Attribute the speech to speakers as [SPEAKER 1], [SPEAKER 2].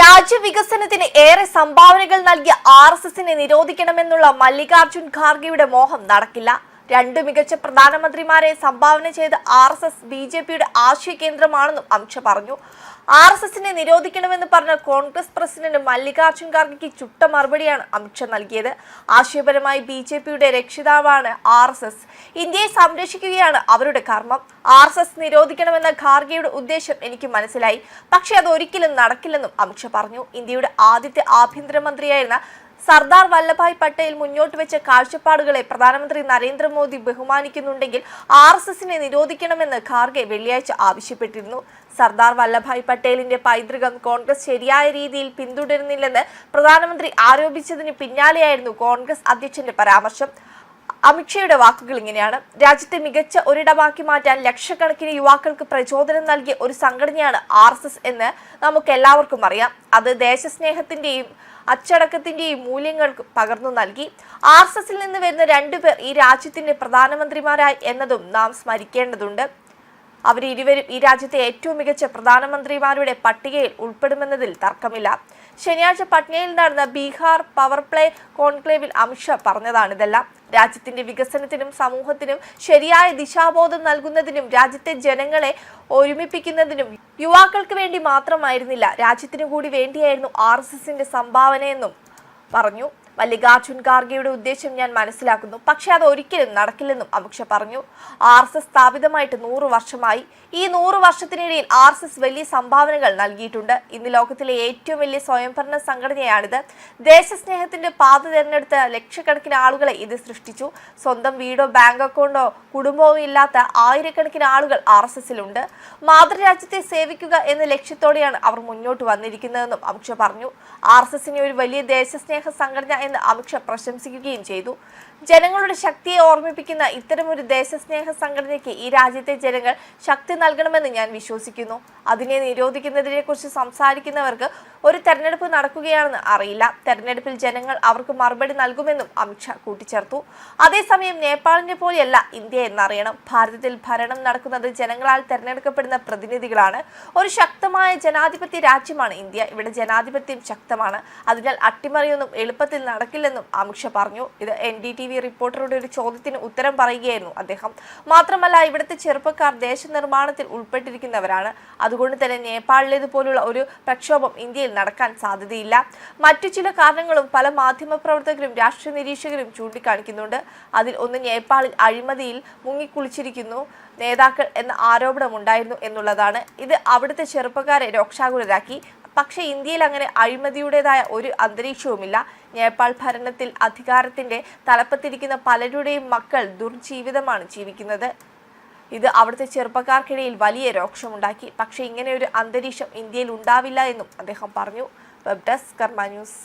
[SPEAKER 1] രാജ്യവികസനത്തിന് ഏറെ സംഭാവനകൾ നൽകിയ ആർ എസ് എസിനെ നിരോധിക്കണമെന്നുള്ള മല്ലികാർജുൻ ഖാർഗെയുടെ മോഹം നടക്കില്ല. രണ്ടു മികച്ച പ്രധാനമന്ത്രിമാരെ സംഭാവന ചെയ്ത് R S S B J പിയുടെ ആശയ കേന്ദ്രമാണെന്നും അമിത്ഷാ പറഞ്ഞു. ആർ എസ് എസിനെ നിരോധിക്കണമെന്ന് പറഞ്ഞ കോൺഗ്രസ് പ്രസിഡന്റ് മല്ലികാർജുൻ ഖാർഗെക്ക് ചുട്ട മറുപടിയാണ് അമിത്ഷാ നൽകിയത്. ആശയപരമായി ബി ജെ പിയുടെ രക്ഷിതാവാണ് ആർ എസ് എസ്. ഇന്ത്യയെ സംരക്ഷിക്കുകയാണ് അവരുടെ കർമ്മം. ആർ എസ് എസ് നിരോധിക്കണമെന്ന ഖാർഗെയുടെ ഉദ്ദേശം എനിക്ക് മനസ്സിലായി. പക്ഷേ അത് ഒരിക്കലും നടക്കില്ലെന്നും അമിത്ഷാ പറഞ്ഞു. ഇന്ത്യയുടെ ആദ്യത്തെ ആഭ്യന്തരമന്ത്രിയായിരുന്ന സർദാർ വല്ലഭായ് പട്ടേൽ മുന്നോട്ട് വെച്ച കാഴ്ചപ്പാടുകളെ പ്രധാനമന്ത്രി നരേന്ദ്രമോദി ബഹുമാനിക്കുന്നുണ്ടെങ്കിൽ ആർ എസ് എസിനെ നിരോധിക്കണമെന്ന് ഖാർഗെ വെള്ളിയാഴ്ച ആവശ്യപ്പെട്ടിരുന്നു. സർദാർ വല്ലഭായ് പട്ടേലിന്റെ പൈതൃകം കോൺഗ്രസ് ശരിയായ രീതിയിൽ പിന്തുടരുന്നില്ലെന്ന് പ്രധാനമന്ത്രി ആരോപിച്ചതിന് പിന്നാലെയായിരുന്നു കോൺഗ്രസ് അധ്യക്ഷന്റെ പരാമർശം. അമിത്ഷയുടെ വാക്കുകൾ ഇങ്ങനെയാണ്. രാജ്യത്തെ മികച്ച ഒരിടമാക്കി മാറ്റാൻ ലക്ഷക്കണക്കിന് യുവാക്കൾക്ക് പ്രചോദനം നൽകിയ ഒരു സംഘടനയാണ് ആർ എന്ന് നമുക്ക് എല്ലാവർക്കും അറിയാം. അത് ദേശസ്നേഹത്തിന്റെയും അച്ചടക്കത്തിന്റെയും മൂല്യങ്ങൾക്ക് പകർന്നു നൽകി. ആർ എസ് എസിൽ നിന്ന് വരുന്ന രണ്ടുപേർ ഈ രാജ്യത്തിന്റെ പ്രധാനമന്ത്രിമാരായി എന്നതും നാം സ്മരിക്കേണ്ടതുണ്ട്. അവർ ഇരുവരും ഈ രാജ്യത്തെ ഏറ്റവും മികച്ച പ്രധാനമന്ത്രിമാരുടെ പട്ടികയിൽ ഉൾപ്പെടുമെന്നതിൽ തർക്കമില്ല. ശനിയാഴ്ച പട്നയിൽ നടന്ന ബീഹാർ പവർ പ്ലേ കോൺക്ലേവിൽ അമിത്ഷാ പറഞ്ഞതാണിതെല്ലാം രാജ്യത്തിന്റെ വികസനത്തിനും സമൂഹത്തിനും ശരിയായ ദിശാബോധം നൽകുന്നതിനും രാജ്യത്തെ ജനങ്ങളെ ഒരുമിപ്പിക്കുന്നതിനും യുവാക്കൾക്ക് വേണ്ടി മാത്രമായിരുന്നില്ല. രാജ്യത്തിനു കൂടി വേണ്ടിയായിരുന്നു ആർ എസ് എസിന്റെ സംഭാവനയെന്നും പറഞ്ഞു. മല്ലികാർജുൻ ഖാർഗെയുടെ ഉദ്ദേശം ഞാൻ മനസ്സിലാക്കുന്നു. പക്ഷെ അത് ഒരിക്കലും നടക്കില്ലെന്നും അപക്ഷ പറഞ്ഞു. ആർ എസ് എസ് സ്ഥാപിതമായിട്ട് നൂറ് വർഷമായി. ഈ നൂറ് വർഷത്തിനിടയിൽ ആർ എസ് എസ് വലിയ സംഭാവനകൾ നൽകിയിട്ടുണ്ട്. ഇന്ന് ലോകത്തിലെ ഏറ്റവും വലിയ സ്വയംഭരണ സംഘടനയാണിത്. ദേശസ്നേഹത്തിന്റെ പാത തിരഞ്ഞെടുത്ത് ലക്ഷക്കണക്കിന് ആളുകളെ ഇത് സൃഷ്ടിച്ചു. സ്വന്തം വീടോ ബാങ്ക് അക്കൗണ്ടോ കുടുംബവും ഇല്ലാത്ത ആയിരക്കണക്കിന് ആളുകൾ ആർ എസ് എസിലുണ്ട്. മാതൃരാജ്യത്തെ സേവിക്കുക എന്ന ലക്ഷ്യത്തോടെയാണ് അവർ മുന്നോട്ട് വന്നിരിക്കുന്നതെന്നും അമിത്ഷാ പറഞ്ഞു. ആർ എസ് എസിനെ ഒരു വലിയ ദേശസ്നേഹ സംഘടന എന്ന് അമിത്ഷാ പ്രശംസിക്കുകയും ചെയ്തു. ജനങ്ങളുടെ ശക്തിയെ ഓർമ്മിപ്പിക്കുന്ന ഇത്തരമൊരു ദേശസ്നേഹ സംഘടനയ്ക്ക് ഈ രാജ്യത്തെ ജനങ്ങൾ ശക്തി നൽകണമെന്ന് ഞാൻ വിശ്വസിക്കുന്നു. അതിനെ നിരോധിക്കുന്നതിനെ കുറിച്ച് സംസാരിക്കുന്നവർക്ക് ഒരു തെരഞ്ഞെടുപ്പ് നടക്കുകയാണെന്ന് അറിയില്ല. തെരഞ്ഞെടുപ്പിൽ ജനങ്ങൾ അവർക്ക് മറുപടി നൽകുമെന്നും അമിത്ഷാ കൂട്ടിച്ചേർത്തു. അതേസമയം നേപ്പാളിനെ പോലെയല്ല ഇന്ത്യ എന്നറിയണം. ഭാരതത്തിൽ ഭരണം നടക്കുന്നത് ജനങ്ങളാൽ തെരഞ്ഞെടുക്കപ്പെടുന്ന പ്രതിനിധികളാണ്. ഒരു ശക്തമായ ജനാധിപത്യ രാജ്യമാണ് ഇന്ത്യ. ഇവിടെ ജനാധിപത്യം ശക്തമാണ്. അതിനാൽ അട്ടിമറിയൊന്നും എളുപ്പത്തിൽ നടക്കില്ലെന്നും അമിത്ഷാ പറഞ്ഞു. ഇത് എൻ ഡി ടി വി റിപ്പോർട്ടറുടെ ഒരു ചോദ്യത്തിന് ഉത്തരം പറയുകയായിരുന്നു അദ്ദേഹം. മാത്രമല്ല ഇവിടുത്തെ ചെറുപ്പക്കാർ ദേശനിർമ്മാണത്തിൽ ഉൾപ്പെട്ടിരിക്കുന്നവരാണ്. അതുകൊണ്ട് തന്നെ നേപ്പാളിലേതുപോലുള്ള ഒരു പ്രക്ഷോഭം ഇന്ത്യയിൽ നടക്കാൻ സാധ്യതയില്ല. മറ്റു ചില കാരണങ്ങളും പല മാധ്യമപ്രവർത്തകരും രാഷ്ട്രീയ നിരീക്ഷകരും ചൂണ്ടിക്കാണിക്കുന്നുണ്ട്. അതിൽ ഒന്ന് നേപ്പാളിൽ അഴിമതിയിൽ മുങ്ങിക്കുളിച്ചിരിക്കുന്നു. നേതാക്കൾ എന്ന ആരോപണമുണ്ടായിരുന്നു എന്നുള്ളതാണ്. ഇത് അവിടുത്തെ ചെറുപ്പക്കാരെ രോക്ഷാകുലരാക്കി. പക്ഷേ ഇന്ത്യയിൽ അങ്ങനെ അഴിമതിയുടേതായ ഒരു അന്തരീക്ഷവുമില്ല. നേപ്പാൾ ഭരണത്തിൽ അധികാരത്തിന്റെ തലപ്പത്തിരിക്കുന്ന പലരുടെയും മക്കൾ ദുർജീവിതമാണ് ജീവിക്കുന്നത്. ഇത് അവിടുത്തെ ചെറുപ്പക്കാർക്കിടയിൽ വലിയ രോക്ഷമുണ്ടാക്കി. പക്ഷേ ഇങ്ങനെ ഒരു അന്തരീക്ഷം ഇന്ത്യയിൽ ഉണ്ടാവില്ല എന്നും അദ്ദേഹം പറഞ്ഞു. Web desk Karma news.